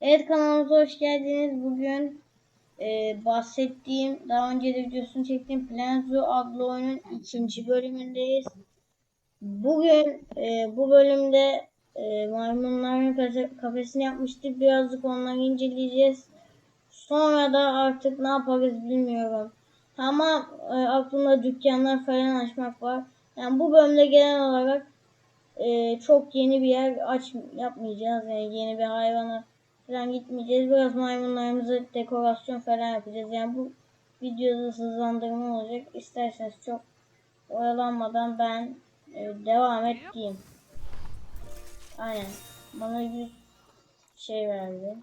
Evet kanalımıza hoş geldiniz. Bugün e, bahsettiğim, daha önce de videosunu çektiğim Planet Zoo adlı oyunun ikinci bölümündeyiz. Bugün e, bu bölümde e, maymunların kafe- kafesini yapmıştık. Birazcık onları inceleyeceğiz. Sonra da artık ne yaparız bilmiyorum. Ama e, aklımda dükkanlar falan açmak var. Yani bu bölümde genel olarak e, çok yeni bir yer aç yapmayacağız. Yani yeni bir hayvana falan gitmeyeceğiz. Biraz maymunlarımızı dekorasyon falan yapacağız. Yani bu videoda hızlandırma olacak. İsterseniz çok oyalanmadan ben e, devam et diyeyim. Aynen. Bana bir şey verdi.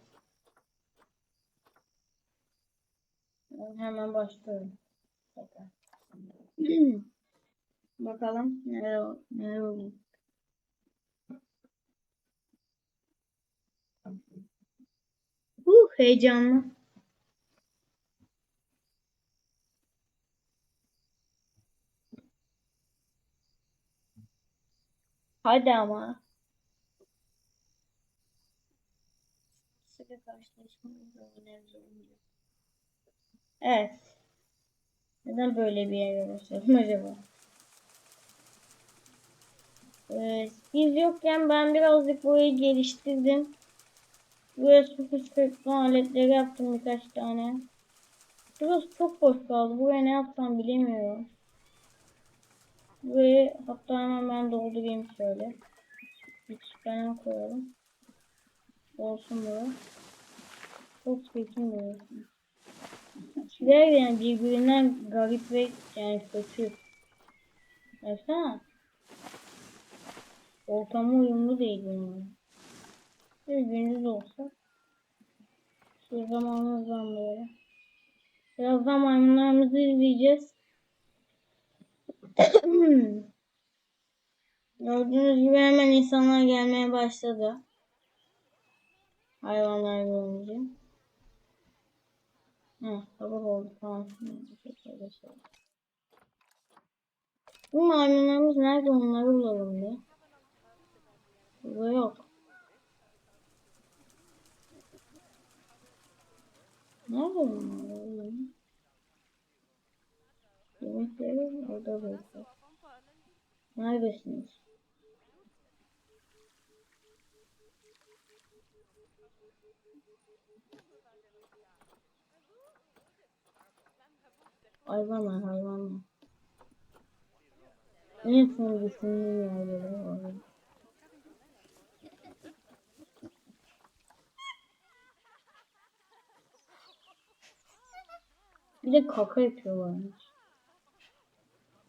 Ben hemen başlıyorum. Tekrar. Bakalım neler, neler oluyor. Uh, heyecanlı. Hadi ama. Sıkı karşılaşmamız. Evet. Neden böyle bir yer başladım acaba? Ee, biz yokken ben birazcık burayı geliştirdim. Buraya su fışkırtma aletleri yaptım birkaç tane. Burası çok boş kaldı. Buraya ne yapsam bilemiyorum. Burayı hatta hemen ben doldurayım şöyle. Bir falan koyalım. Olsun bu. Çok çirkin burası. Şeyler yani birbirinden garip ve yani kötü. Baksana. Ortama uyumlu değil bunlar. Bir gündüz olsa. Şu zamanımızdan böyle. Birazdan maymunlarımızı izleyeceğiz. Gördüğünüz gibi hemen insanlar gelmeye başladı. Hayvanlar görünce. Hı, sabah oldu tamam. Bu maymunlarımız nerede onları bulalım diye. Burada yok. Nerede bunlar oğlum? Yemekleri orada böyle. Neredesiniz? Hayvanlar hayvanlar. En son düşündüğüm yerleri var. Bir de kaka yapıyorlarmış.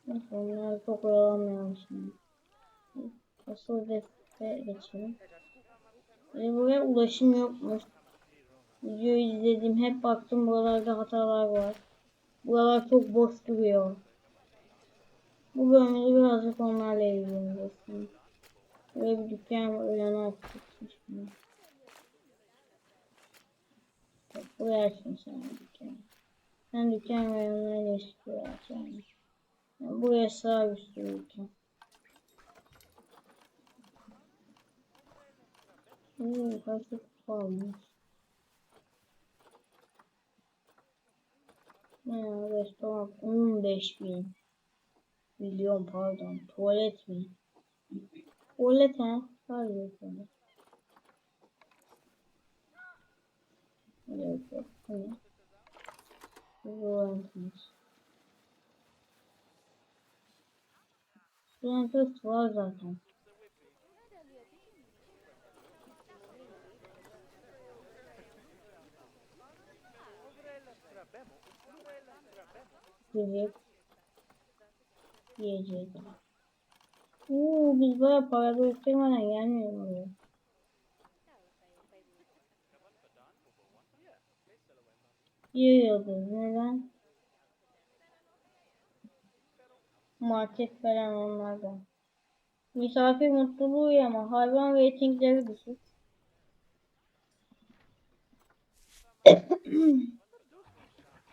Neyse onları çok oyalanmayalım şimdi. Asıl hedefe geçelim. Ve buraya ulaşım yokmuş. Videoyu izledim. Hep baktım buralarda hatalar var. Buralar çok boş duruyor. Bu bölümde birazcık onlarla ilgileneceğiz. Böyle bir dükkan. Öğlen açtık. Buraya açtım sen dükkanı. Sen dükkan ve onlarla istiyor açalım. Yani buraya sağ üstü dükkan. Oo, kaç kupa. Ne ya, restoran 15 bin. Milyon pardon. Tuvalet mi? Tuvalet ha? Hayır tuvalet. Evet yok. Rolantımız. Rolantımız var zaten. Yiyecek. Yiyecek. Oo, biz baya para biriktirmeden gelmiyor buraya. Yiyordu. Neden? Market falan onlardan. Misafir mutluluğu ama hayvan reytingleri düşük.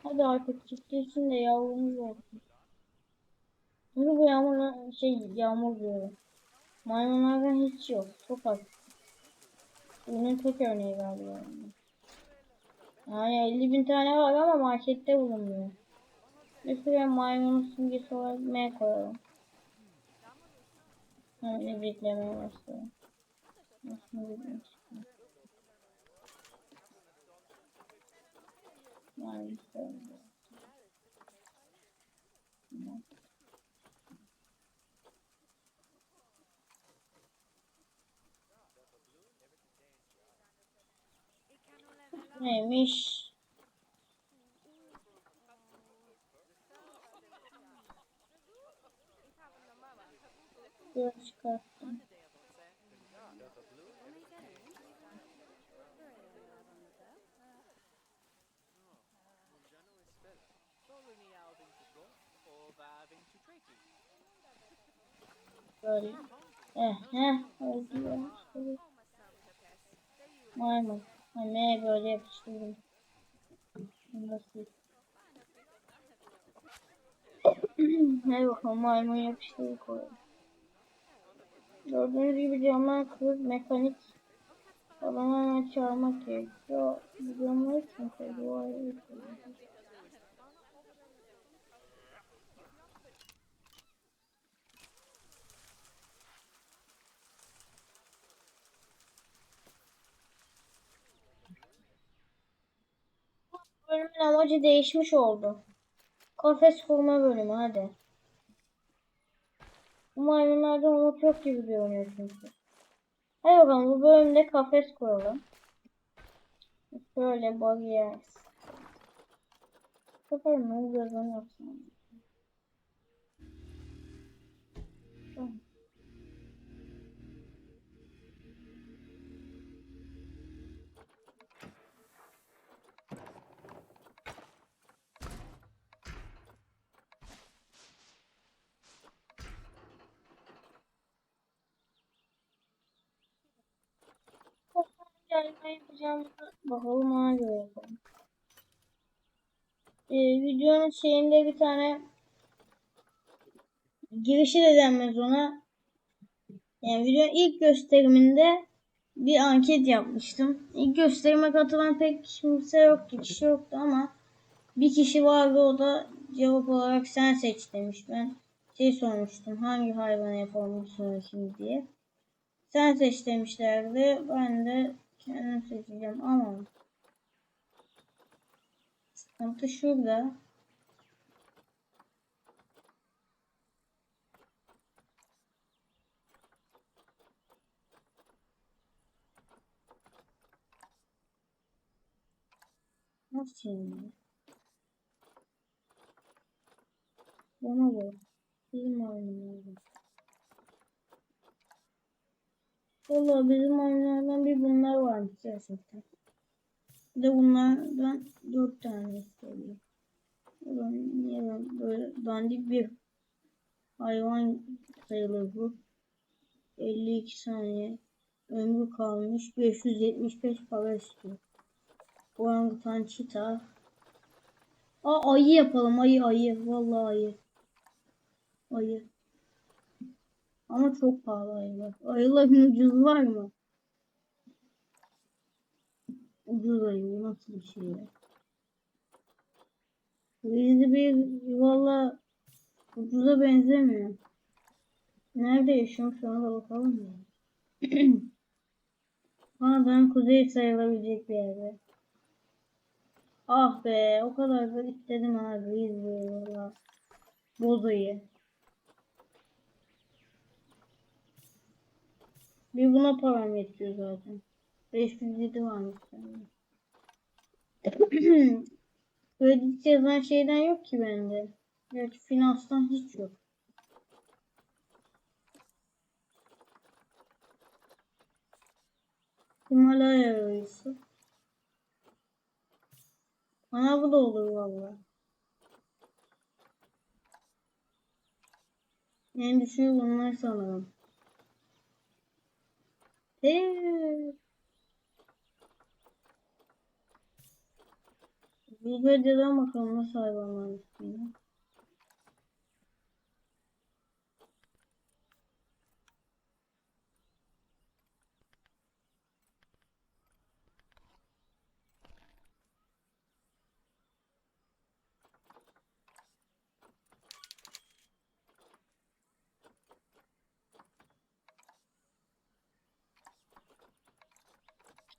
Hadi artık çiftleşsin de yavrumuz olsun. Çünkü bu yağmur şey yağmur diyorum. Maymunlardan hiç yok. Çok az. Bunun tek örneği galiba. yani. Yani 50 bin tane var ama markette bulunmuyor. Bir süre maymun simgesi olarak M koyalım. Hemen beklemeye başlayalım. Çıkıyor? Yani şöyle. Neymiş? Dur çıkarttım. Böyle. Heh, öyle ya. Şöyle. Maymun. Anneye böyle yapıştırdım. Nasıl? Hadi bakalım maymun yapıştırdık oraya. Gördüğünüz gibi camlar kırık mekanik hemen çağırmak gerekiyor. Camlar için tabii o ayrı Bölümün amacı değişmiş oldu. Kafes kurma bölümü hadi. Bu maymunlarda umut yok gibi görünüyor çünkü. Hadi bakalım bu bölümde kafes kuralım. Şöyle bariyer. Bu sefer ne yapsam. Gelme yapacağımızı bakalım ona göre yapalım. Ee, videonun şeyinde bir tane girişi de denmez ona. Yani videonun ilk gösteriminde bir anket yapmıştım. İlk gösterime katılan pek kimse yoktu, kişi yoktu ama bir kişi vardı o da cevap olarak sen seç demiş. Ben şey sormuştum hangi hayvana yapalım şimdi diye. Sen seç demişlerdi. Ben de kendim seçeceğim ama sıkıntı şurada. Nasıl şimdi? Bana bak. Bizim oyunumuz. Valla bizim oyunlardan bir bunlar varmış gerçekten. Bir de bunlardan dört tane istedim. Ulan niye ben böyle dandik bir hayvan sayılır bu. 52 saniye ömrü kalmış 575 para istiyor. Orangutan çita. Aa ayı yapalım ayı ayı. Vallahi ayı. Ayı. Ama çok pahalı ayılar. Ayıların ucuz var mı? Ucuz ayı nasıl bir şey ya? Bizde bir valla ucuza benzemiyor. Nerede yaşıyorum şu anda bakalım ya. Kanada'nın kuzey sayılabilecek bir yerde. Ah be o kadar da istedim abi izliyorlar. Bozayı. Bir buna param yetiyor zaten. 507 varmış sende. Kredi yazan şeyden yok ki bende. Gerçi finanstan hiç yok. Himalaya arayısı. Bana bu da olur valla. En düşüğü bunlar sanırım. Wikipedia'dan bakalım nasıl hayvanlar üstünde.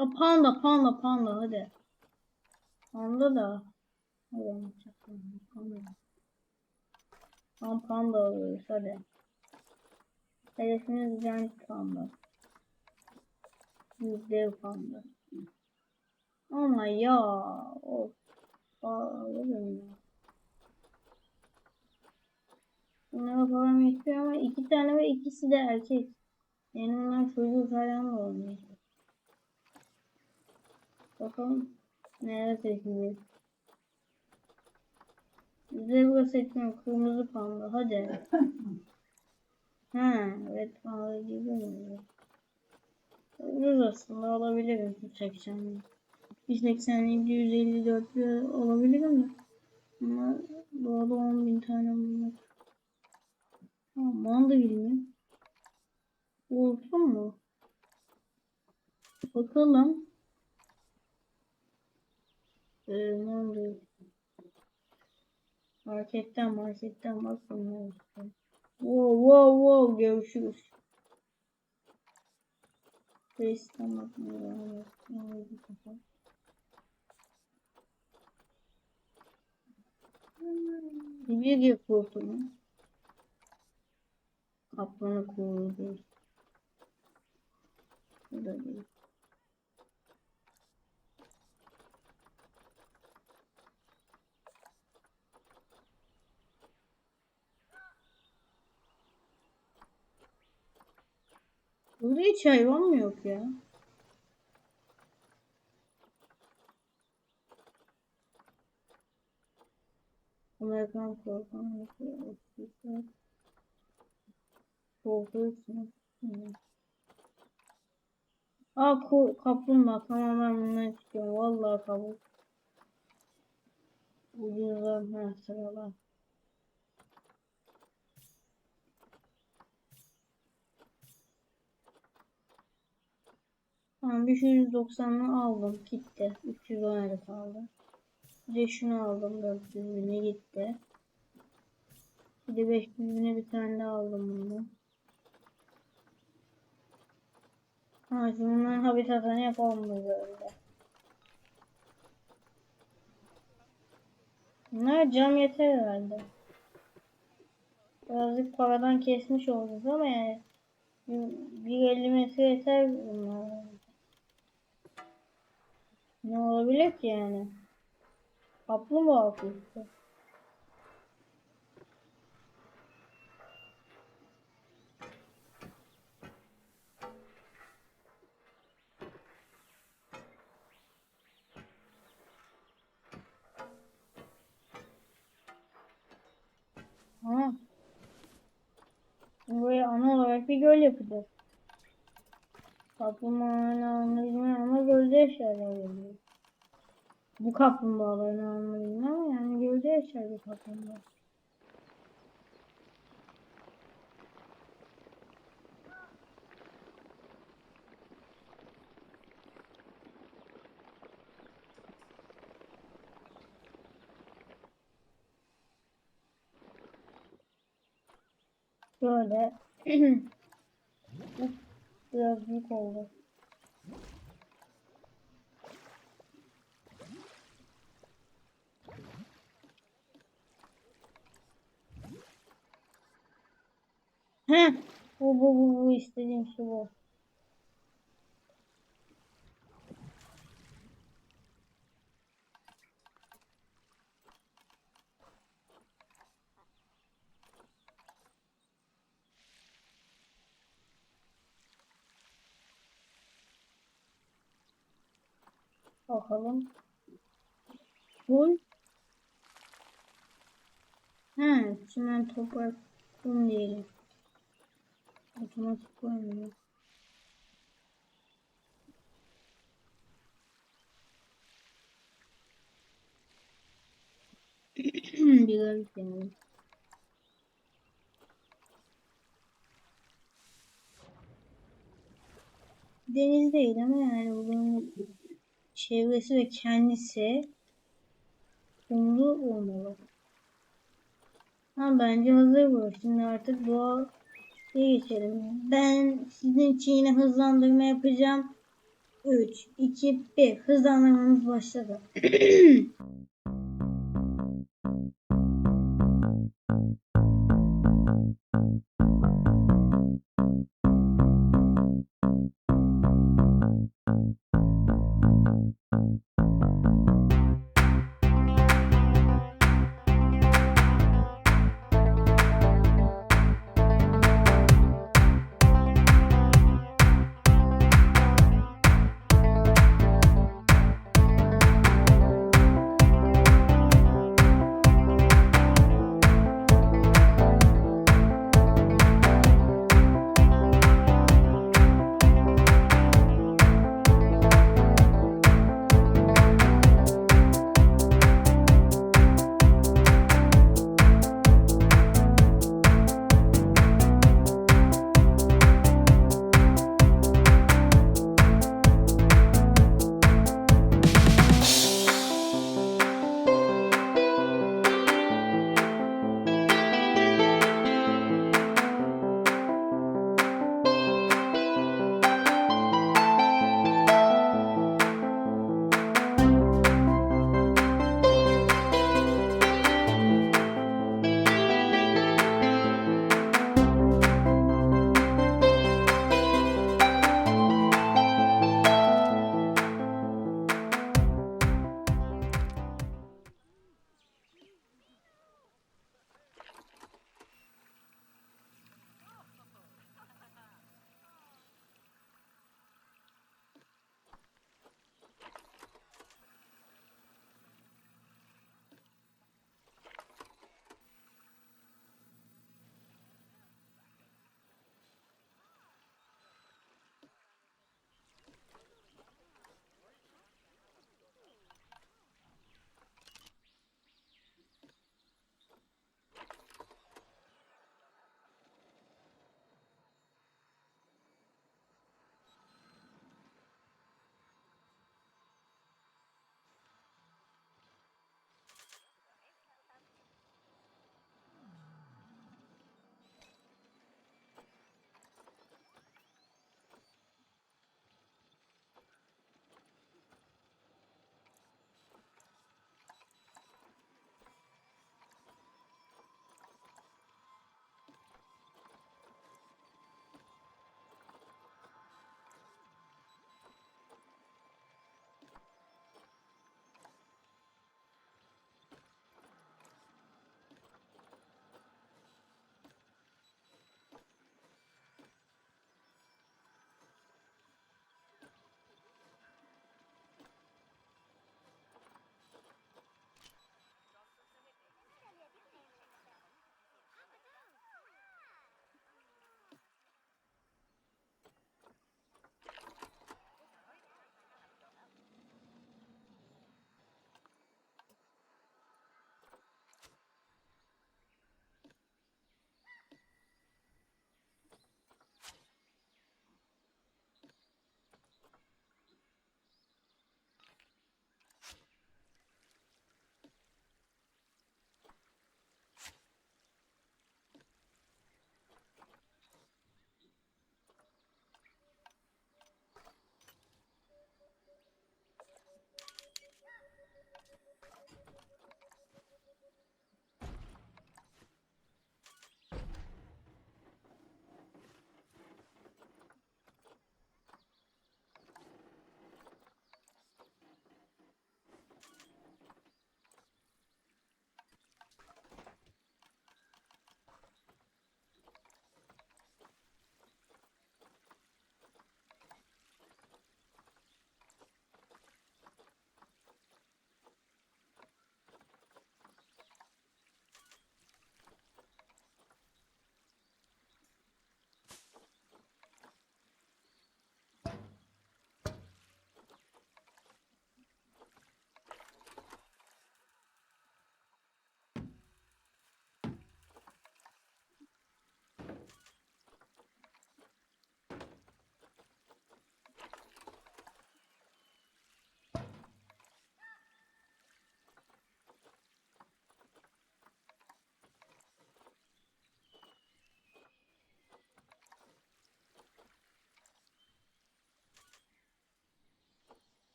Aa, panda panda panda hadi. Panda da. Anlatacağım. Panda. Tamam panda alıyoruz hadi. Hedefimiz giant panda. Dev panda. Ama ya. Of. Ağlarım ya. Bunlara param yetiyor ama iki tane ve ikisi de erkek. Yani onlar çocuk falan da olmayacak. Bakalım neler seçeceğiz. Zebra seçmiyorum. Kırmızı panda. Hadi. ha, evet panda gibi mi? Ucuz aslında alabilirim. 180. 187, 154 bir olabilirim de. Ama doğada 10 bin tane bulmak. Ha, manda mi? Olsun mu? Bakalım. Ee, manda. Marketten marketten ne olsun. Wow wow wow görüşürüz. Face'ten bakmıyorum. Ne oldu? Bir kurtumu. Kaplanı kurdu. Bu da değil. Burada hiç hayvan mı yok ya? Amerikan korkan. Aa ko kaplumbağa tamam ben bundan istiyorum. Vallahi kabul. Ucuzlar ha sıralar. Tamam 590'ını aldım gitti. 310 kaldı. Bir de şunu aldım 400 bine gitti. Bir de 500 bine bir tane daha aldım bunu. Ha şunların habitatını yapalım mı böyle? Bunlar cam yeter herhalde. Birazcık paradan kesmiş olduk ama yani bir 50 metre yeter bunlar. Ne olabilir ki yani? Kaplumbağa kuyruğu. Ha. Buraya ana olarak bir göl yapacağız. Kaplumbağaların anlayını ama gölde yaşarlar oluyor. Bu kaplumbağaların anlayını ama yani gölde yaşar bir kaplumbağa. Böyle bu bu bu bu istediğim şey bu. Bakalım. Full. He, çimen toprak kum diyelim. Otomatik koymuyor. Bir garip yani. Deniz değil ama yani bunun çevresi ve kendisi kumlu olmalı. Ha bence hazır bu. Şimdi artık doğa geçelim. Ben sizin için yine hızlandırma yapacağım. 3, 2, 1. Hızlandırmamız başladı.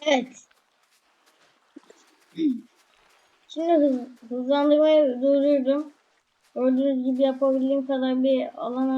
Evet. Şimdi hızlandırmayı durdurdum. Gördüğünüz gibi yapabildiğim kadar bir alan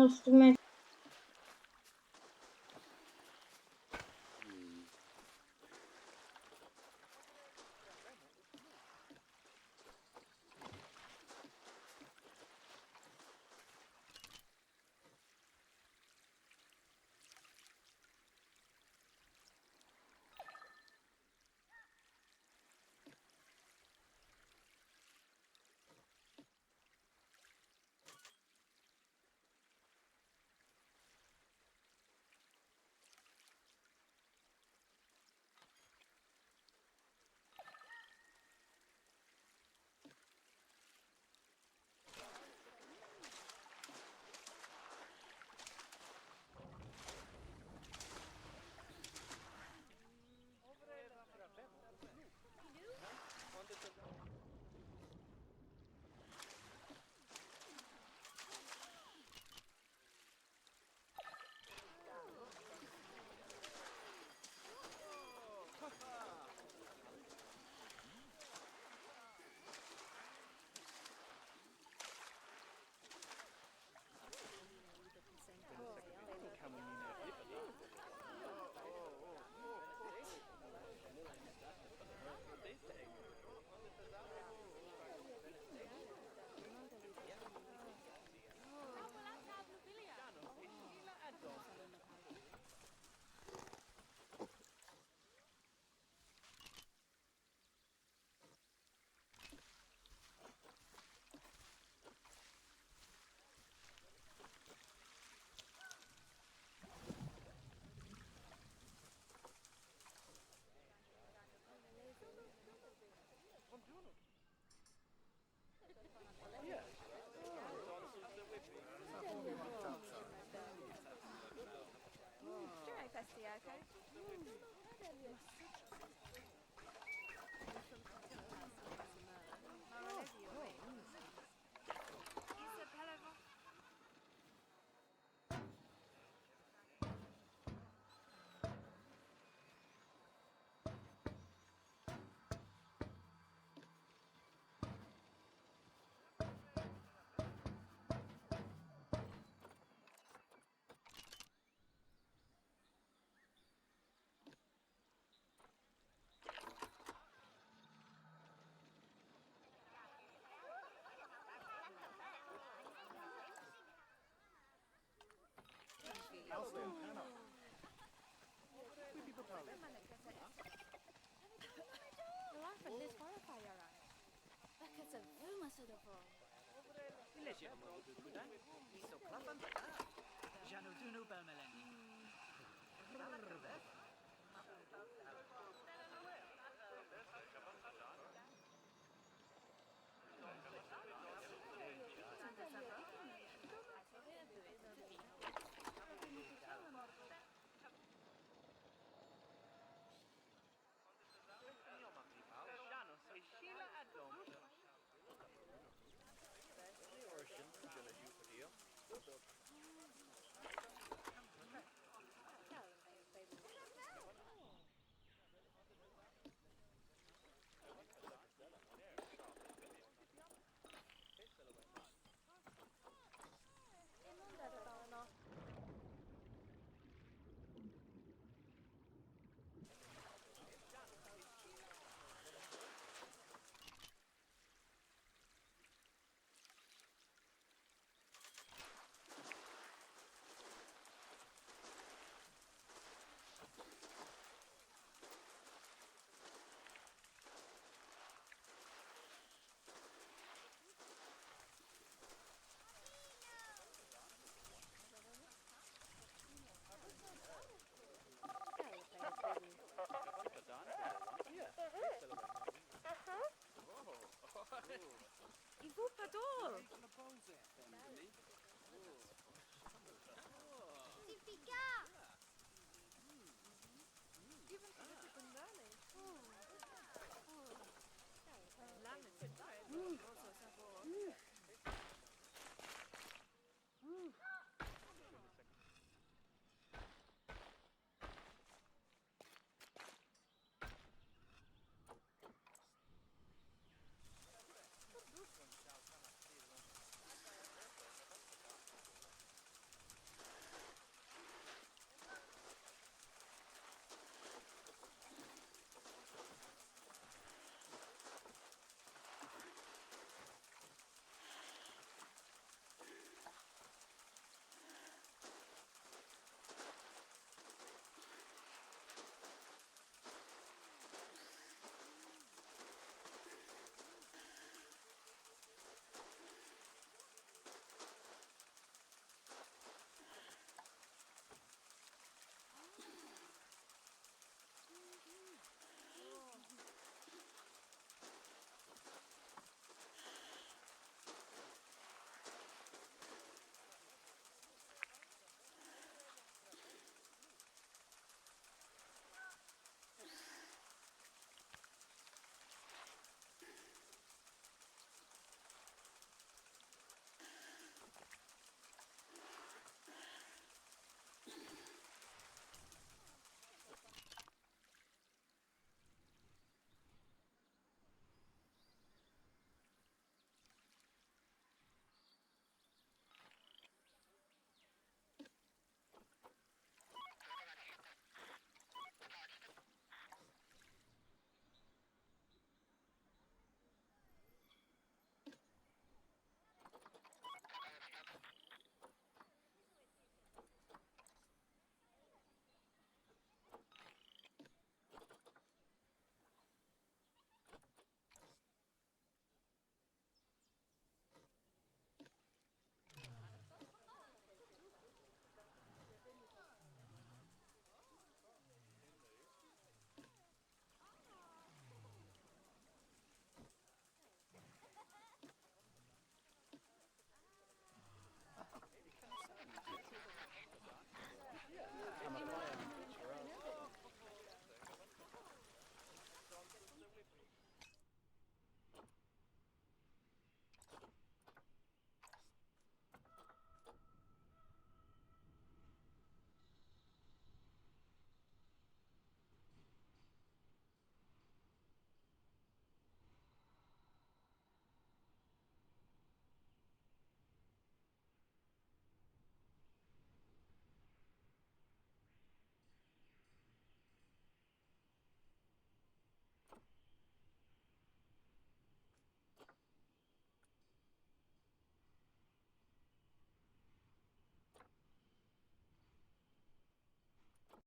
festival, correct? Mm. Now stand, pan up. Sleepy Patali. To the fall. Ile belmeleni.